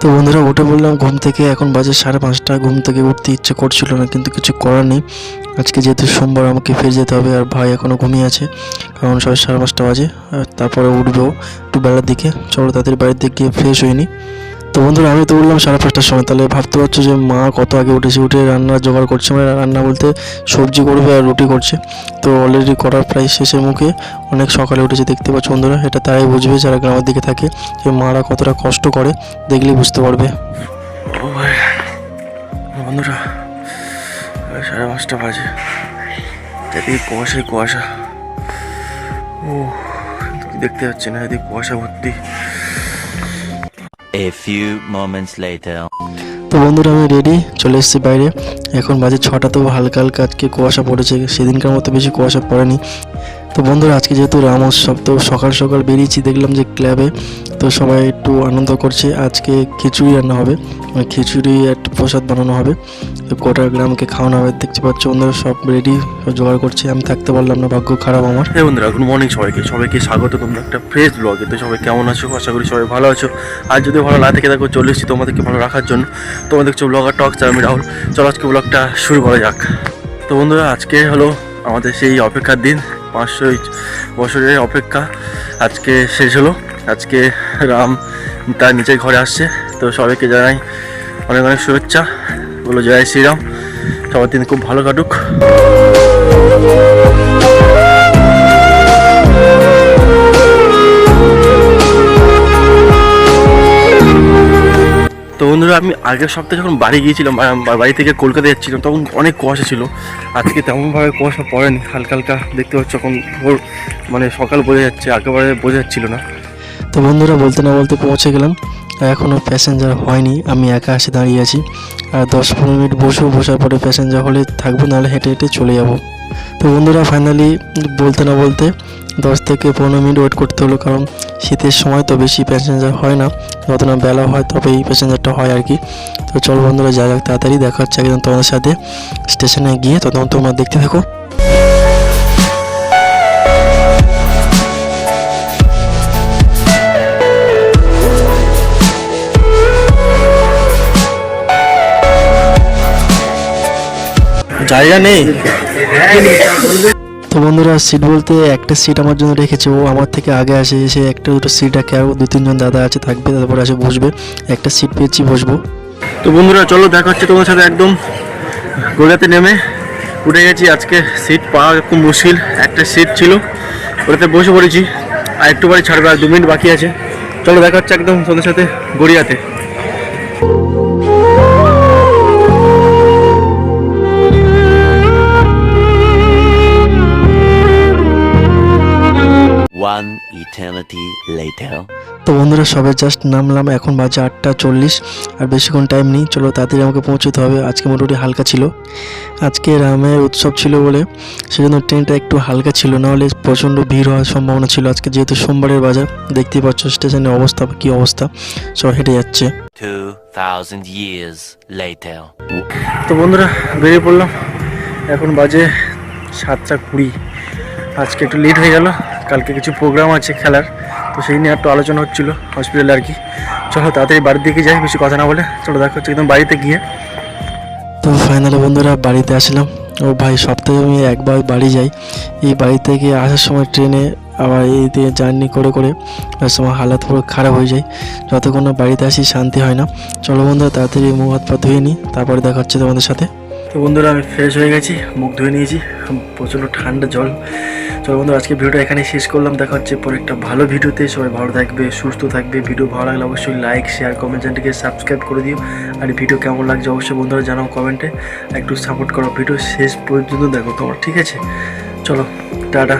তো বন্ধুরা, উঠে বললাম ঘুম থেকে। এখন বাজে সাড়ে পাঁচটা। ঘুম থেকে উঠতে ইচ্ছে করছিল না, কিন্তু কিছু করার নেই। আজকে যেহেতু সোমবার, আমাকে ফিরে যেতে হবে আর ভাই এখনও ঘুমিয়ে আছে। কারণ সবাই সাড়ে পাঁচটা বাজে, আর তারপরে উঠবো একটু বেলার দিকে। চলো তাদের বাড়ির দিকে গিয়ে ফ্রেশ হইনি তো বন্ধুরা, আমি তো উঠলাম সাড়ে পাঁচটার সময়। তাহলে ভাবতে পারছ যে মা কত আগে উঠেছে, উঠে রান্না জোগাড় করছে মানে রান্না বলতে সবজি করবে আর রুটি করছে। তো অলরেডি করার প্রায় শেষের মুখে অনেক সকালে উঠেছে, দেখতে পাচ্ছ বন্ধুরা, এটা তারাই বুঝবে যারা গ্রামের দিকে থাকে যে মারা কতটা কষ্ট করে, দেখলেই বুঝতে পারবে। বন্ধুরা সাড়ে পাঁচটা বাজে। চারদিকে কুয়াশাই কুয়াশা। ও দেখতে পাচ্ছি না, এদিকে কুয়াশা ভর্তি। A few moments later. তো বন্ধুরা, আমি রেডি চলে এসেছি বাইরে। এখন বাজে ছটা তো হালকা হালকা আজকে কুয়াশা পড়েছে। সেদিনকার মতো বেশি কুয়াশা পড়েনি। তো বন্ধুরা, আজকে যেহেতু রাম উৎসব, তো সকাল সকাল বেরিয়েছি, দেখলাম যে ক্লাবে, তো সবাই একটু আনন্দ করছে। আজকে খিচুড়ি রান্না হবে। খিচুড়ি একটা প্রসাদ বানানো হবে। তো গোটা গ্রামকে খাওয়ানো হবে, দেখতে পাচ্ছ বন্ধুরা, সব রেডি জোগাড় করছে। আমি থাকতে পারলাম না, ভাগ্য খারাপ আমার। হ্যাঁ বন্ধুরা গুড মর্নিং সবাইকে। সবাইকে স্বাগত, তোমরা একটা ফ্রেশ ব্লগে তো সবাই কেমন আছো? আশা করি সবাই ভালো আছো। আর যদি ভালো না থেকে থাকো, চলে এসেছি তোমাদেরকে ভালো রাখার জন্য। তোমরা দেখছ ব্লগার টক আমি রাহুল। চলো আজকে ব্লগটা শুরু করা যাক। তো বন্ধুরা, আজকে হলো আমাদের সেই অপেক্ষার দিন। পাঁচশো বছরের অপেক্ষা আজকে শেষ হলো। আজকে রাম তার নিজের ঘরে আসছে। তো সবাইকে জানাই অনেক অনেক শুভেচ্ছা। বলো জয় শ্রীরাম। সবার দিন খুব ভালো কাটুক। তো বন্ধুরা, আমি আগের সপ্তাহে যখন বাড়ি গিয়েছিলাম বাড়ি থেকে কলকাতা যাচ্ছিলাম, তখন অনেক কুয়াশা ছিল। আজকে তেমনভাবে কুয়াশা পড়েনি হালকা হালকা দেখতে পাচ্ছ এখন ভোর মানে সকাল বোঝা যাচ্ছে, একেবারে বোঝা যাচ্ছিল না। তো বন্ধুরা, বলতে না বলতে পৌঁছে গেলাম। এখনও প্যাসেঞ্জার হয়নি, আমি একা এসে দাঁড়িয়ে আছি। আর দশ পনেরো মিনিট বসবো, বসার পরে প্যাসেঞ্জার হলে থাকব, নাহলে হেঁটে হেঁটে চলে যাব। তো বন্ধুরা ফাইনালি বলতে না বলতে দশ থেকে পনেরো মিনিট ওয়েট করতে হলো, কারণ শীতের সময় তো বেশি প্যাসেঞ্জার হয় না। যত না বেলা হয় তবে এই প্যাসেঞ্জারটা হয় আর কি। তো চলো বন্ধুরা, যা যাক তাড়াতাড়ি, দেখা হচ্ছে একদম তোমাদের সাথে স্টেশনে গিয়ে। তখন তোমরা দেখতে থাকো। জায়গা নেই? তো বন্ধুরা সিট বলতে একটা সিট আমার জন্য রেখেছে। ও আমার থেকে আগে আসে, এসে একটা দুটো সিট রাখে আর দু তিনজন দাদা আছে, থাকবে, তারপর আসে, বসবে। একটা সিট পেয়েছি, বসবো। তো বন্ধুরা, চলো দেখা হচ্ছে তোমার সাথে একদম গোড়াতে নেমে। উঠে গেছি, আজকে সিট পাওয়া খুব মুশকিল। একটা সিট ছিল, ওটাতে বসে পড়েছি। আর একটু পরে ছাড়বে, আর দু মিনিট বাকি আছে। চলো দেখা হচ্ছে একদম তোমাদের সাথে গড়িয়াতে। One eternity later. তো বন্ধুরা সবে জাস্ট নামলাম এখন বাজে আটটা চল্লিশ আর বেশিক্ষণ টাইম নেই। চলো তাড়াতাড়ি আমাকে পৌঁছতে হবে আজকে মোটামুটি হালকা ছিল। আজকে রামের উৎসব ছিল বলে সেজন্য ট্রেনটা একটু হালকা ছিল নাহলে প্রচণ্ড ভিড় হওয়ার সম্ভাবনা ছিল। আজকে যেহেতু সোমবারের বাজার দেখতেই পাচ্ছ স্টেশনের অবস্থা কী অবস্থা। সব হেঁটে যাচ্ছে. তো বন্ধুরা বেরিয়ে পড়লাম। এখন বাজে সাতটা কুড়ি। আজকে একটু লেট হয়ে গেল। কালকে কিছু প্রোগ্রাম আছে খেলার, তো সেই নিয়ে একটু আলোচনা হচ্ছিল হসপিটালে আর কি। চলো তাড়াতাড়ি বাড়ির দিকে যাই, বেশি কথা না বলে। চলো দেখা হচ্ছে একদম বাড়িতে গিয়ে। তো ফাইনালি বন্ধুরা বাড়িতে আসলাম। ও ভাই সপ্তাহে আমি একবার বাড়ি যাই। এই বাড়ি থেকে আসার সময় ট্রেনে আবার এই দিয়ে জার্নি করে করে সময় হালাত পুরো খারাপ হয়ে যায়। যতক্ষণ বাড়িতে আসি, শান্তি হয় না। চলো বন্ধুরা তাড়াতাড়ি মুখ হাত পা ধুয়ে নিই, তারপরে দেখা হচ্ছে তোমাদের সাথে। তো বন্ধুরা, আমি ফ্রেশ হয়ে গেছি, মুখ ধুয়ে নিয়েছি, প্রচণ্ড ঠান্ডা জল। চলো বন্ধু আজকে ভিডিওটা এখানে শেষ করলাম। দেখা হচ্ছে পরে একটা ভালো ভিডিওতে। সবাই ভালো থাকবে, সুস্থ থাকবে। ভিডিও ভালো লাগলে অবশ্যই লাইক শেয়ার কমেন্ট চ্যানেলটিকে সাবস্ক্রাইব করে দিও। আর ভিডিও কেমন লাগছে অবশ্যই বন্ধুরা জানাও কমেন্টে একটু সাপোর্ট করো ভিডিও শেষ পর্যন্ত দেখো তোমার, ঠিক আছে? চলো, টাটা।